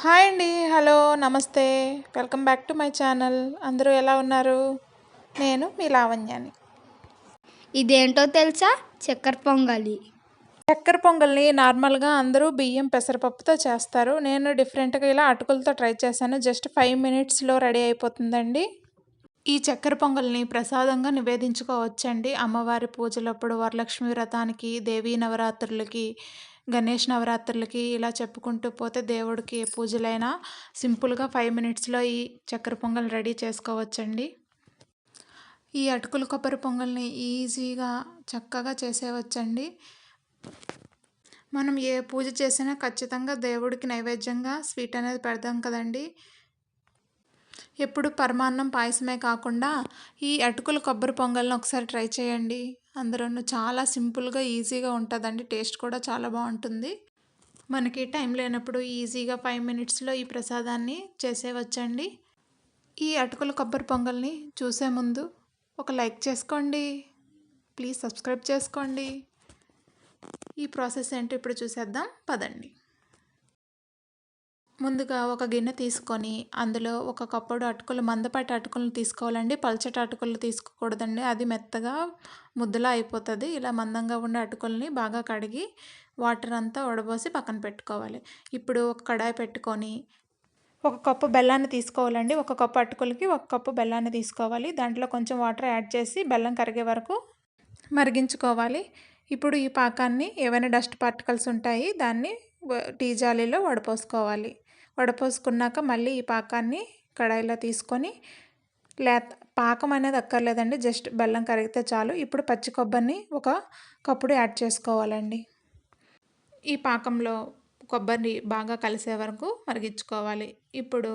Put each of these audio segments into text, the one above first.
Hi అండి hello నమస్తే. Welcome back to my channel. అందరూ ఎలా ఉన్నారు? నేను మీ లావణ్యాని. ఇదేంటో తెలుసా? చక్కెర పొంగలి. చక్కెర పొంగల్ని నార్మల్గా అందరూ బియ్యం పెసరపప్పుతో చేస్తారు. నేను డిఫరెంట్గా ఇలా అటుకులతో ట్రై చేశాను. జస్ట్ ఫైవ్ మినిట్స్లో రెడీ అయిపోతుందండి. ఈ చక్కెర పొంగల్ని ప్రసాదంగా నివేదించుకోవచ్చండి. అమ్మవారి పూజలప్పుడు వరలక్ష్మి వ్రతానికి దేవీ నవరాత్రులకి గణేష్ నవరాత్రులకి ఇలా చెప్పుకుంటూ పోతే దేవుడికి ఏ పూజలైనా సింపుల్గా ఫైవ్ మినిట్స్లో ఈ చక్కెర పొంగల్ రెడీ చేసుకోవచ్చండి. ఈ అటుకుల కొబ్బరి పొంగల్ని ఈజీగా చక్కగా చేసేవచ్చండి మనం ఏ పూజ చేసినా ఖచ్చితంగా దేవుడికి నైవేద్యంగా స్వీట్ అనేది పెడతాం కదండి. ఎప్పుడు పరమాన్నం పాయసమే కాకుండా ఈ అటుకుల కొబ్బరి పొంగల్ని ఒకసారి ట్రై చేయండి. అందరూ చాలా సింపుల్గా ఈజీగా ఉంటుందండి. టేస్ట్ కూడా చాలా బాగుంటుంది. మనకి టైం లేనప్పుడు ఈజీగా ఫైవ్ మినిట్స్లో ఈ ప్రసాదాన్ని చేసేవచ్చండి ఈ అటుకుల కొబ్బరి పొంగల్ని చూసే ముందు ఒక లైక్ చేసుకోండి. ప్లీజ్ సబ్స్క్రైబ్ చేసుకోండి. ఈ ప్రాసెస్ ఏంటో ఇప్పుడు చూసేద్దాం. పదండి. ముందుగా ఒక గిన్నె తీసుకొని అందులో ఒక కప్పుడు అటుకులు మందపాటి అటుకులను తీసుకోవాలండి. పల్చటి అటుకులు తీసుకోకూడదండి. అది మెత్తగా ముద్దలా అయిపోతుంది. ఇలా మందంగా ఉండే అటుకుల్ని బాగా కడిగి వాటర్ అంతా ఉడబోసి పక్కన పెట్టుకోవాలి. ఇప్పుడు ఒక కడాయి పెట్టుకొని ఒక కప్పు బెల్లాన్ని తీసుకోవాలండి. ఒక కప్పు అటుకులకి ఒక కప్పు బెల్లాన్ని తీసుకోవాలి. దాంట్లో కొంచెం వాటర్ యాడ్ చేసి బెల్లం కరిగే వరకు మరిగించుకోవాలి. ఇప్పుడు ఈ పాకాన్ని ఏవైనా డస్ట్ పార్టికల్స్ ఉంటాయి దాన్ని టీ జాలీలో వడపోసుకోవాలి. వడపోసుకున్నాక మళ్ళీ ఈ పాకాన్ని కడాయిలో తీసుకొని లే పాకం అనేది అక్కర్లేదండి జస్ట్ బెల్లం కరిగితే చాలు. ఇప్పుడు పచ్చి కొబ్బరిని ఒక కప్పుడు యాడ్ చేసుకోవాలండి. ఈ పాకంలో కొబ్బరిని బాగా కలిసే వరకు మరిగించుకోవాలి. ఇప్పుడు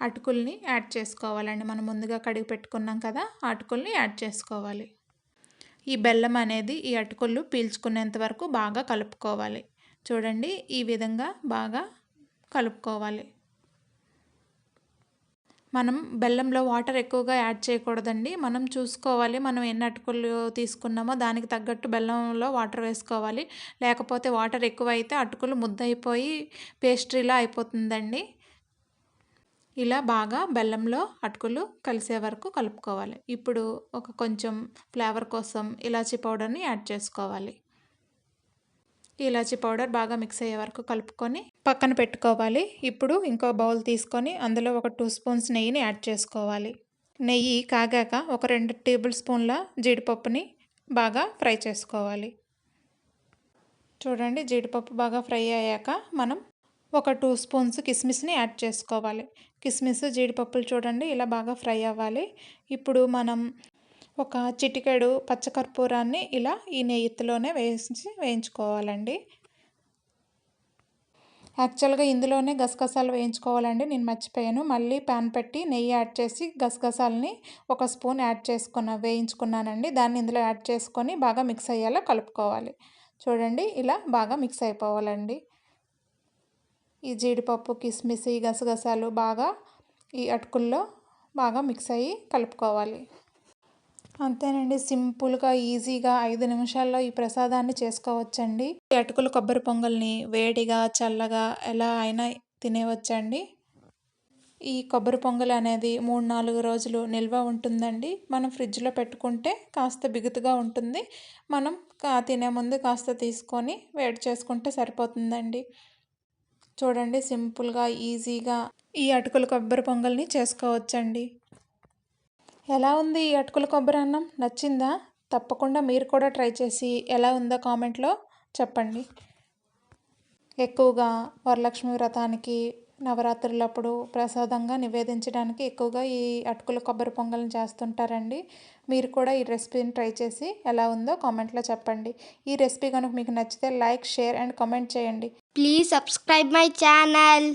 అటుకుల్ని యాడ్ చేసుకోవాలండి. మనం ముందుగా కడిగి పెట్టుకున్నాం కదా అటుకుల్ని యాడ్ చేసుకోవాలి. ఈ బెల్లం అనేది ఈ అటుకులు పీల్చుకునేంత వరకు బాగా కలుపుకోవాలి. చూడండి ఈ విధంగా బాగా కలుపుకోవాలి. మనం బెల్లంలో వాటర్ ఎక్కువగా యాడ్ చేయకూడదండి. మనం చూసుకోవాలి మనం ఎన్ని అటుకులు తీసుకున్నామో దానికి తగ్గట్టు బెల్లంలో వాటర్ వేసుకోవాలి. లేకపోతే వాటర్ ఎక్కువ అయితే అటుకులు ముద్దయిపోయి పేస్ట్రీలా అయిపోతుందండి. ఇలా బాగా బెల్లంలో అటుకులు కలిసే వరకు కలుపుకోవాలి. ఇప్పుడు ఒక కొంచెం ఫ్లేవర్ కోసం ఇలాచీ పౌడర్ని యాడ్ చేసుకోవాలి. ఇలాచీ పౌడర్ బాగా మిక్స్ అయ్యే వరకు కలుపుకొని పక్కన పెట్టుకోవాలి. ఇప్పుడు ఇంకో బౌల్ తీసుకొని అందులో ఒక టూ స్పూన్స్ నెయ్యిని యాడ్ చేసుకోవాలి. నెయ్యి కాగాక ఒక రెండు టేబుల్ స్పూన్ల జీడిపప్పుని బాగా ఫ్రై చేసుకోవాలి. చూడండి జీడిపప్పు బాగా ఫ్రై అయ్యాక మనం ఒక టూ స్పూన్స్ కిస్మిస్ని యాడ్ చేసుకోవాలి. కిస్మిస్ జీడిపప్పులు చూడండి ఇలా బాగా ఫ్రై అవ్వాలి. ఇప్పుడు మనం ఒక చిటికెడు పచ్చకర్పూరాన్ని ఇలా ఈ నెయ్యిలోనే వేసి వేయించుకోవాలండి. యాక్చువల్గా ఇందులోనే గసగసాలు వేయించుకోవాలండి. నేను మర్చిపోయాను. మళ్ళీ ప్యాన్ పెట్టి నెయ్యి యాడ్ చేసి గసగసాలని ఒక స్పూన్ యాడ్ చేసుకున్న వేయించుకున్నానండి. దాన్ని ఇందులో యాడ్ చేసుకొని బాగా మిక్స్ అయ్యేలా కలుపుకోవాలి. చూడండి ఇలా బాగా మిక్స్ అయిపోవాలండి. ఈ జీడిపప్పు కిస్మిస్ ఈ గసగసాలు బాగా ఈ అటుకుల్లో బాగా మిక్స్ అయ్యి కలుపుకోవాలి. అంతేనండి. సింపుల్గా ఈజీగా ఐదు నిమిషాల్లో ఈ ప్రసాదాన్ని చేసుకోవచ్చండి. ఈ అటుకుల కొబ్బరి పొంగల్ని వేడిగా చల్లగా ఎలా అయినా తినేవచ్చండి. ఈ కొబ్బరి పొంగల్ అనేది మూడు నాలుగు రోజులు నిల్వ ఉంటుందండి. మనం ఫ్రిడ్జ్లో పెట్టుకుంటే కాస్త బిగుతుగా ఉంటుంది. మనం తినే ముందు కాస్త తీసుకొని వేడి చేసుకుంటే సరిపోతుందండి. చూడండి సింపుల్గా ఈజీగా ఈ అటుకుల కొబ్బరి పొంగల్ని చేసుకోవచ్చండి. ఎలా ఉంది ఈ అటుకుల కొబ్బరి అన్నం? నచ్చిందా? తప్పకుండా మీరు కూడా ట్రై చేసి ఎలా ఉందో కామెంట్లో చెప్పండి. ఎక్కువగా వరలక్ష్మి వ్రతానికి నవరాత్రులప్పుడు ప్రసాదంగా నివేదించడానికి ఎక్కువగా ఈ అటుకుల కొబ్బరి పొంగల్ని చేస్తుంటారండి. మీరు కూడా ఈ రెసిపీని ట్రై చేసి ఎలా ఉందో కామెంట్లో చెప్పండి. ఈ రెసిపీ కనుక మీకు నచ్చితే లైక్ షేర్ అండ్ కామెంట్ చేయండి. Please subscribe my channel.